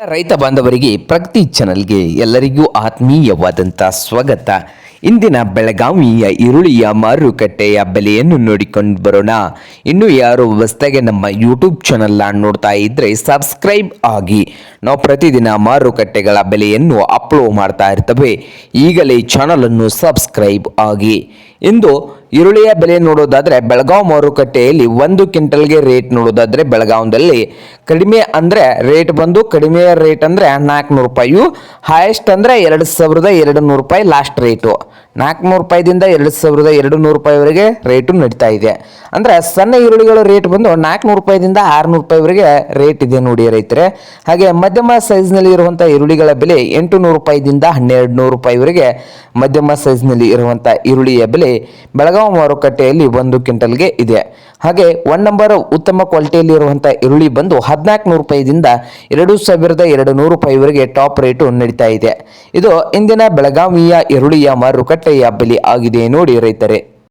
ರೈತ ಬಾಂಧವರಿಗೆ ಪ್ರಗತಿ ಚಾನಲ್ಗೆ ಎಲ್ಲರಿಗೂ ಆತ್ಮೀಯವಾದಂಥ ಸ್ವಾಗತ. ಇಂದಿನ ಬೆಳಗಾವಿಯ ಈರುಳ್ಳಿಯ ಮಾರುಕಟ್ಟೆಯ ಬೆಲೆಯನ್ನು ನೋಡಿಕೊಂಡು ಬರೋಣ. ಇನ್ನು ಯಾರು ವ್ಯವಸ್ಥೆಗೆ ನಮ್ಮ ಯೂಟ್ಯೂಬ್ ಚಾನಲ್ನ ನೋಡ್ತಾ ಇದ್ದರೆ ಸಬ್ಸ್ಕ್ರೈಬ್ ಆಗಿ. ನಾವು ಪ್ರತಿದಿನ ಮಾರುಕಟ್ಟೆಗಳ ಬೆಲೆಯನ್ನು ಅಪ್ಲೋಡ್ ಮಾಡ್ತಾ ಇರ್ತವೆ. ಈಗಲೇ ಚಾನಲನ್ನು ಸಬ್ಸ್ಕ್ರೈಬ್ ಆಗಿ. ಇಂದು ಈರುಳ್ಳಿಯ ಬೆಲೆ ನೋಡೋದಾದ್ರೆ ಬೆಳಗಾವ್ ಮಾರುಕಟ್ಟೆಯಲ್ಲಿ ಒಂದು ಕ್ವಿಂಟಲ್ಗೆ ರೇಟ್ ನೋಡೋದಾದ್ರೆ ಬೆಳಗಾವ್ದಲ್ಲಿ ಕಡಿಮೆ ಅಂದ್ರೆ ರೇಟ್ ಬಂದು ಕಡಿಮೆ ರೇಟ್ ಅಂದ್ರೆ ನಾಲ್ಕುನೂರು ರೂಪಾಯಿ ಹೈಯೆಸ್ಟ್ ಅಂದ್ರೆ ಎರಡು ಸಾವಿರದ ಎರಡು ನೂರು ರೂಪಾಯಿ ಲಾಸ್ಟ್ ರೇಟು ನಾಲ್ಕುನೂರು ರೂಪಾಯಿದಿಂದ ಎರಡು ಸಾವಿರದ ಎರಡು ನೂರು ರೂಪಾಯಿವರೆಗೆ ರೇಟು ನಡೀತಾ ಇದೆ. ಅಂದ್ರೆ ಸಣ್ಣ ಈರುಳ್ಳಿಗಳ ರೇಟ್ ಬಂದು ನಾಲ್ಕುನೂರು ರೂಪಾಯಿದಿಂದ ಆರುನೂರು ರೂಪಾಯಿವರೆಗೆ ರೇಟ್ ಇದೆ ನೋಡಿ ರೈತರೆ. ಹಾಗೆ ಮಧ್ಯಮ ಸೈಜ್ನಲ್ಲಿ ಇರುವಂಥ ಈರುಳ್ಳಿಗಳ ಬೆಲೆ ಎಂಟು ನೂರು ರೂಪಾಯಿದಿಂದ ಹನ್ನೆರಡು ನೂರು ರೂಪಾಯಿವರೆಗೆ ಮಧ್ಯಮ ಸೈಜ್ನಲ್ಲಿ ಇರುವಂಥ ಈರುಳ್ಳಿಯ ಬೆಲೆ ಬೆಳಗಾವಿ ಮಾರುಕಟ್ಟೆಯಲ್ಲಿ ಒಂದು ಕ್ವಿಂಟಲ್ಗೆ ಇದೆ. ಹಾಗೆ ಒನ್ ನಂಬರ್ ಉತ್ತಮ ಕ್ವಾಲಿಟಿಯಲ್ಲಿ ಇರುವಂಥ ಈರುಳ್ಳಿ ಬಂದು ಹದಿನಾಲ್ಕು ನೂರು ರೂಪಾಯಿದಿಂದ ಎರಡು ಸಾವಿರದ ಎರಡು ನೂರು ರೂಪಾಯಿವರೆಗೆ ಟಾಪ್ ರೇಟು ನಡೀತಾ ಇದೆ. ಇದು ಇಂದಿನ ಬೆಳಗಾವಿಯ ಈರುಳ್ಳಿಯ ಮಾರುಕಟ್ಟೆಯ ಬೆಲೆ ಆಗಿದೆ ನೋಡಿ ರೈತರೆ.